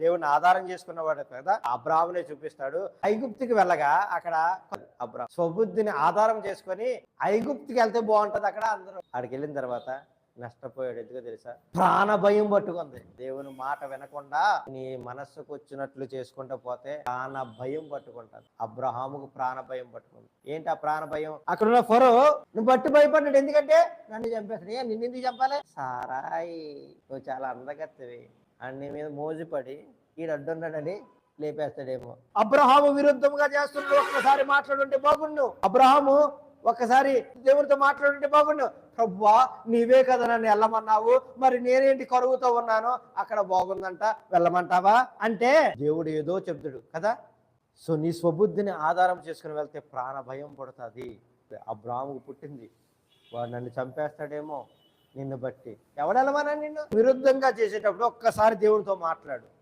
దేవుని ఆధారం చేసుకున్నవాడు కదా అబ్రాహ్మనే చూపిస్తాడు. ఐగుప్తికి వెళ్ళగా అక్కడ అబ్రాహ్ స్వబుద్ధిని ఆధారం చేసుకొని ఐగుప్తికి వెళ్తే బాగుంటది అక్కడ అందరూ. అక్కడికి వెళ్ళిన తర్వాత నష్టపోయాడు ఎందుకో తెలుసా? ప్రాణ భయం పట్టుకుంది. దేవుని మాట వినకుండా నీ మనస్సుకు వచ్చినట్లు చేసుకుంటూ పోతే ప్రాణ భయం పట్టుకుంటాను అబ్రహాముకు ప్రాణ భయం పట్టుకుంది. ఏంటి ఆ ప్రాణ భయం? అక్కడ ఉన్న ఫరో నువ్వు బట్టి భయపడ్డాడు ఎందుకంటే నన్ను చంపేస్తాడు. ఏ నిన్ను ఎందుకు చంపాలి? సారాయి నువ్వు చాలా అందగత్తవి. అండ్ నీ మీద మోజుపడి ఈడు అడ్డున్నాడని లేపేస్తాడేమో. అబ్రహాము విరుద్ధంగా చేస్తున్నాడు ఒక్కసారి మాట్లాడుంటే బాగుండు. అబ్రహాము ఒక్కసారి దేవుడితో మాట్లాడుంటే బాగుండు. ప్రభువా నీవే కదా నన్ను వెళ్ళమన్నావు మరి నేనేంటి కరువుతో ఉన్నాను అక్కడ బాగుందంట. వెళ్ళమంటావా? అంటే దేవుడు ఏదో చెప్తాడు కదా. సో నీ స్వబుద్ధిని ఆధారం చేసుకుని వెళ్తే ప్రాణ భయం పడుతుంది. అబ్రాహ్ముకు పుట్టింది. వాడు నన్ను చంపేస్తాడేమో. నిన్ను బట్టి. ఎవడెలవనా నిన్ను? విరుద్ధంగా చేసేటప్పుడు ఒక్కసారి దేవునితో మాట్లాడు.